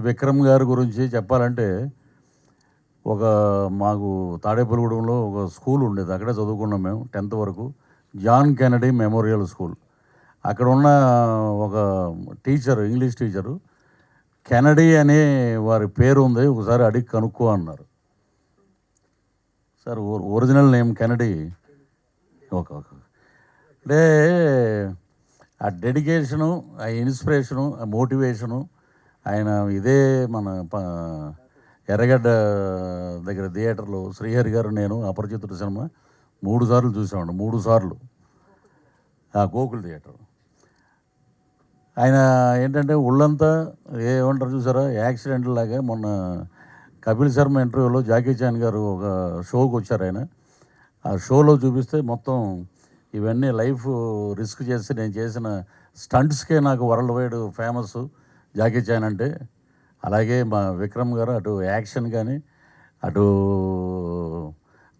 విక్రమ్ గారి గురించి చెప్పాలంటే ఒక మాకు తాడేపల్లిగూడెంలో ఒక స్కూల్ ఉండేది. అక్కడే చదువుకున్నాం మేము టెన్త్ వరకు. John Kennedy memorial school. అక్కడ ఉన్న ఒక టీచర్ ఇంగ్లీష్ టీచరు కెనడీ అనే వారి పేరు ఉంది ఒకసారి అడిగి కనుక్కో అన్నారు. Sir original name Kennedy. Okay okay. అంటే ఆ డెడికేషను ఆ ఇన్స్పిరేషను ఆ మోటివేషను ఆయన ఇదే మన ప- ఎర్రగడ్డ దగ్గర థియేటర్లో శ్రీహరి గారు నేను అపరిచితుడు సినిమా మూడు సార్లు చూసామండి మూడు సార్లు. ఆ గోకుల్ థియేటర్. ఆయన ఏంటంటే ఒళ్ళంతా ఏమంటారు చూసారా యాక్సిడెంట్ లాగా మొన్న కపిల్ శర్మ ఇంటర్వ్యూలో జాకీ చాన్ గారు ఒక షోకి వచ్చారు ఆయన. ఆ షోలో చూపిస్తే మొత్తం ఇవన్నీ లైఫ్ రిస్క్ చేసి నేను చేసిన స్టంట్స్కే నాకు world wide famous Jackie Chan అంటే అలాగే మా విక్రమ్ గారు అటు యాక్షన్ కానీ అటు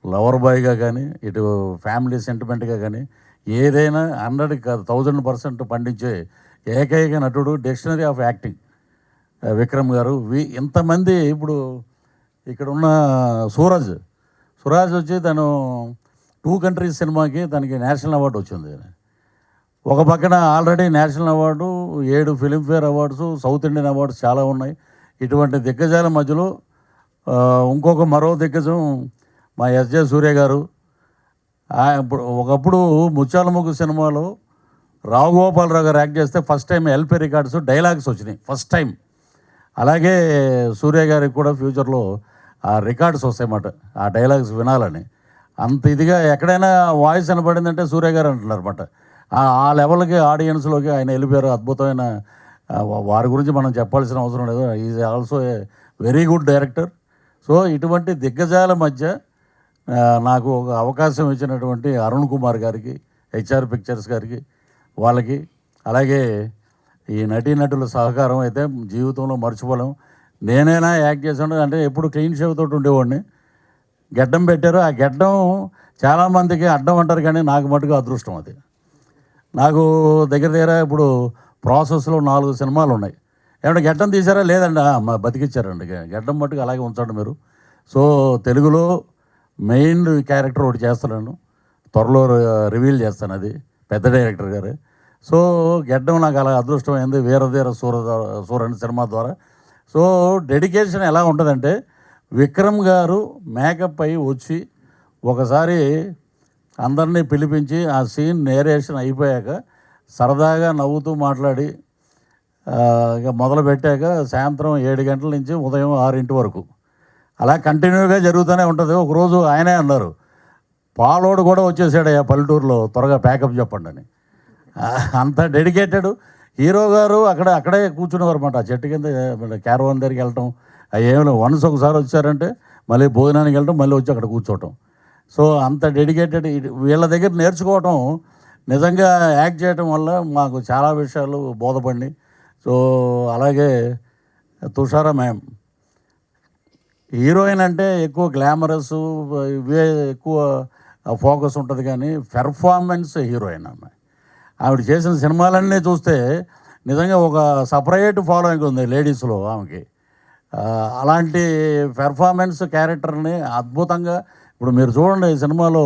లవర్ బాయ్గా కానీ ఇటు ఫ్యామిలీ సెంటిమెంట్గా కానీ ఏదైనా హండ్రెడ్ కాదు థౌజండ్ పర్సెంట్ పండించే ఏకైక నటుడు డిక్షనరీ ఆఫ్ యాక్టింగ్ విక్రమ్ గారు. వి ఇంతమంది ఇప్పుడు ఇక్కడ ఉన్న సూరజ్ సూరజ్ వచ్చి తను టూ కంట్రీస్ సినిమాకి తనకి నేషనల్ అవార్డు వచ్చింది. ఒక పక్కన ఆల్రెడీ నేషనల్ అవార్డు ఏడు filmfare awards south Indian awards చాలా ఉన్నాయి. ఇటువంటి దిగ్గజాల మధ్యలో ఇంకొక మరో దిగ్గజం మా ఎస్జే సూర్య గారు. ఇప్పుడు ఒకప్పుడు ముత్యాల సినిమాలో రావు గోపాలరావు గారు యాక్ట్ చేస్తే first time LP records dialogues వచ్చినాయి ఫస్ట్ టైం. అలాగే సూర్య గారికి కూడా ఫ్యూచర్లో ఆ రికార్డ్స్ వస్తాయన్నమాట ఆ డైలాగ్స్ వినాలని. అంత ఇదిగా ఎక్కడైనా వాయిస్ వినపడిందంటే సూర్య గారు అంటున్నారు అనమాట ఆ లెవెల్కి ఆడియన్స్లోకి ఆయన వెళ్ళిపోయారు. అద్భుతమైన వారి గురించి మనం చెప్పాల్సిన అవసరం లేదు. Is also a very good director. So ఇటువంటి దిగ్గజాల మధ్య నాకు ఒక అవకాశం ఇచ్చినటువంటి అరుణ్ కుమార్ గారికి హెచ్ఆర్ పిక్చర్స్ గారికి వాళ్ళకి అలాగే ఈ నటీనటుల సహకారం అయితే జీవితంలో మర్చిపోలేం. నేనైనా యాక్ట్ చేసాను అంటే ఎప్పుడు క్లీన్ షేవ్తో ఉండేవాడిని. గెడ్డం పెట్టారు. ఆ గెడ్డం చాలామందికి అడ్డం అంటారు కానీ నాకు మటుకు అదృష్టం అది. నాకు దగ్గర దగ్గర ఇప్పుడు ప్రాసెస్లో నాలుగు సినిమాలు ఉన్నాయి ఏమంటే గెడ్డం తీసారా లేదండి. మా బతికిచ్చారండి. గెడ్డం మట్టుకు అలాగే ఉంచండి మీరు. సో తెలుగులో మెయిన్ క్యారెక్టర్ ఒకటి చేస్తున్నాను. త్వరలో రివీల్ చేస్తాను అది పెద్ద డైరెక్టర్ గారు. సో గెడ్డం నాకు అలా అదృష్టం అయింది. వీరధీర సూర సూరని సినిమా ద్వారా. సో డెడికేషన్ ఎలా ఉంటుందంటే విక్రమ్ గారు మేకప్ అయి వచ్చి ఒకసారి అందరినీ పిలిపించి ఆ సీన్ నేరేషన్ అయిపోయాక సరదాగా నవ్వుతూ మాట్లాడి ఇక మొదలు పెట్టాక సాయంత్రం ఏడు గంటల నుంచి ఉదయం ఆరింటి వరకు. అలా కంటిన్యూగా జరుగుతూనే ఉంటుంది. ఒకరోజు ఆయనే అన్నారు పాలోడు కూడా వచ్చేసాడు ఆ పల్లెటూరులో త్వరగా ప్యాకప్ చెప్పండి అని. అంత డెడికేటెడ్ హీరో గారు అక్కడ అక్కడే కూర్చునేవారు అనమాట ఆ చెట్టు కింద క్యారవాన్ దగ్గరికి వెళ్ళటం అవి ఏమి వన్స్ ఒకసారి వచ్చారంటే మళ్ళీ భోజనానికి వెళ్ళటం మళ్ళీ వచ్చి అక్కడ కూర్చోవటం. సో అంత డెడికేటెడ్ వీళ్ళ దగ్గర నేర్చుకోవటం నిజంగా యాక్ట్ చేయటం వల్ల మాకు చాలా విషయాలు బోధపడినాయి. సో అలాగే తుషార మ్యామ్ హీరోయిన్ అంటే ఎక్కువ గ్లామరస్ ఇవే ఎక్కువ ఫోకస్ ఉంటుంది కానీ పెర్ఫార్మెన్స్ హీరోయిన్ ఆమె. ఆవిడ చేసిన సినిమాలన్నీ చూస్తే నిజంగా ఒక సపరేట్ ఫాలోయింగ్ ఉంది లేడీస్లో ఆమెకి. అలాంటి పెర్ఫార్మెన్స్ క్యారెక్టర్ని అద్భుతంగా ఇప్పుడు మీరు చూడండి ఈ సినిమాలో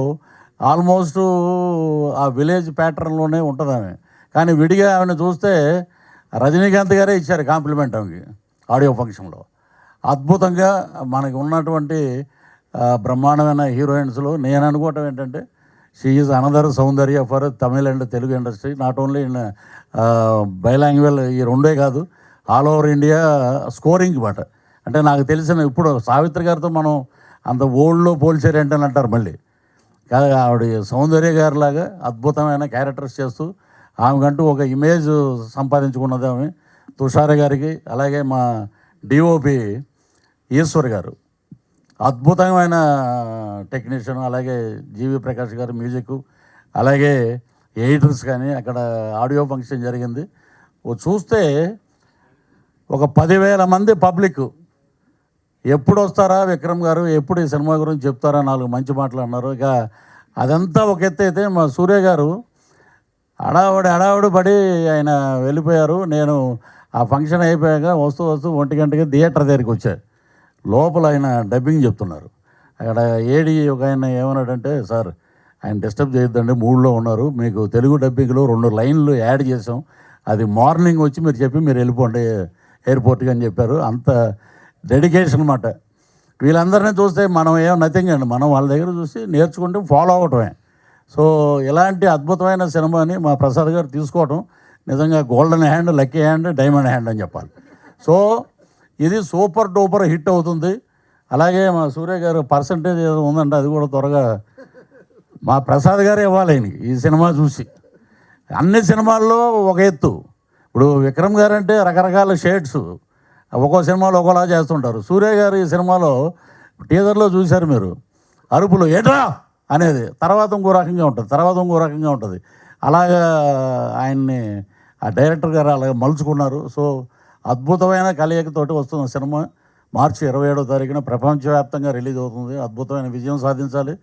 ఆల్మోస్ట్ ఆ విలేజ్ ప్యాటర్న్లోనే ఉంటుంది ఆమె కానీ విడిగా ఆమెను చూస్తే రజనీకాంత్ గారే ఇచ్చారు కాంప్లిమెంట్ ఆమెకి ఆడియో ఫంక్షన్లో. అద్భుతంగా మనకి ఉన్నటువంటి బ్రహ్మాండమైన హీరోయిన్స్లో నేను అనుకోవటం ఏంటంటే she is another Soundarya for Tamil and Telugu industry. Not only in bilanguage ఈ రెండే కాదు ఆల్ ఓవర్ ఇండియా స్కోరింగ్ మాట. అంటే నాకు తెలిసిన ఇప్పుడు సావిత్రి గారితో మనం అంత ఓల్డ్లో పోల్చారేంటని అని అంటారు మళ్ళీ. కాదు ఆవిడ సౌందర్య గారిలాగా అద్భుతమైన క్యారెక్టర్స్ చేస్తూ ఆమెకంటూ ఒక ఇమేజ్ సంపాదించుకున్నది ఆమె. తుషార గారికి అలాగే మా డిఓపి ఈశ్వర్ గారు. అద్భుతమైన టెక్నీషియన్ అలాగే జీవి ప్రకాష్ గారు మ్యూజిక్ అలాగే ఎయిటర్స్ కానీ అక్కడ ఆడియో ఫంక్షన్ జరిగింది. చూస్తే ఒక పదివేల మంది పబ్లిక్ ఎప్పుడు వస్తారా విక్రమ్ గారు? ఎప్పుడు ఈ సినిమా గురించి చెప్తారా? నాలుగు మంచి మాటలు అన్నారు. ఇక అదంతా ఒక ఎత్తు అయితే మా సూర్య గారు అడావుడి హడావుడి పడి ఆయన వెళ్ళిపోయారు. నేను ఆ ఫంక్షన్ అయిపోయాక వస్తూ వస్తూ ఒంటి గంటకి థియేటర్ దగ్గరికి వచ్చా. లోపల ఆయన డబ్బింగ్ చెప్తున్నారు. అక్కడ ఏడి ఒక ఆయన ఏమన్నాడంటే సార్ ఆయన డిస్టర్బ్ చేయొద్దండి మూడులో ఉన్నారు. మీకు తెలుగు డబ్బింగ్లో రెండు లైన్లు యాడ్ చేసాం అది మార్నింగ్ వచ్చి మీరు చెప్పి మీరు వెళ్ళిపోండి ఎయిర్పోర్ట్కి అని చెప్పారు. అంత డెడికేషన్ అనమాట వీళ్ళందరినీ చూస్తే మనం ఏం నథింగ్ అండి. మనం వాళ్ళ దగ్గర చూసి నేర్చుకుంటే ఫాలో అవటమే. సో ఇలాంటి అద్భుతమైన సినిమాని మా ప్రసాద్ గారు తీసుకోవటం నిజంగా golden hand lucky hand diamond hand అని చెప్పాలి. సో ఇది సూపర్ డూపర్ హిట్ అవుతుంది. అలాగే మా సూర్య గారు పర్సంటేజ్ ఏదో ఉందంటే అది కూడా త్వరగా మా ప్రసాద్ గారు ఇవ్వాలి ఆయనకి ఈ సినిమా చూసి. అన్ని సినిమాల్లో ఒక ఎత్తు. ఇప్పుడు విక్రమ్ గారు అంటే రకరకాల షేడ్స్ ఒక్కో సినిమాలో ఒకలా చేస్తుంటారు. సూర్య గారు ఈ సినిమాలో టీజర్లో చూశారు మీరు. అరుపులు ఏట్రా? అనేది తర్వాత ఇంకో రకంగా ఉంటుంది. తర్వాత ఇంకో రకంగా ఉంటుంది. అలాగా ఆయన్ని ఆ డైరెక్టర్ గారు అలాగే మలుచుకున్నారు. సో అద్భుతమైన కలయికతోటి వస్తున్న సినిమా మార్చి ఇరవై ఏడో తారీఖున ప్రపంచవ్యాప్తంగా రిలీజ్ అవుతుంది. అద్భుతమైన విజయం సాధించాలి.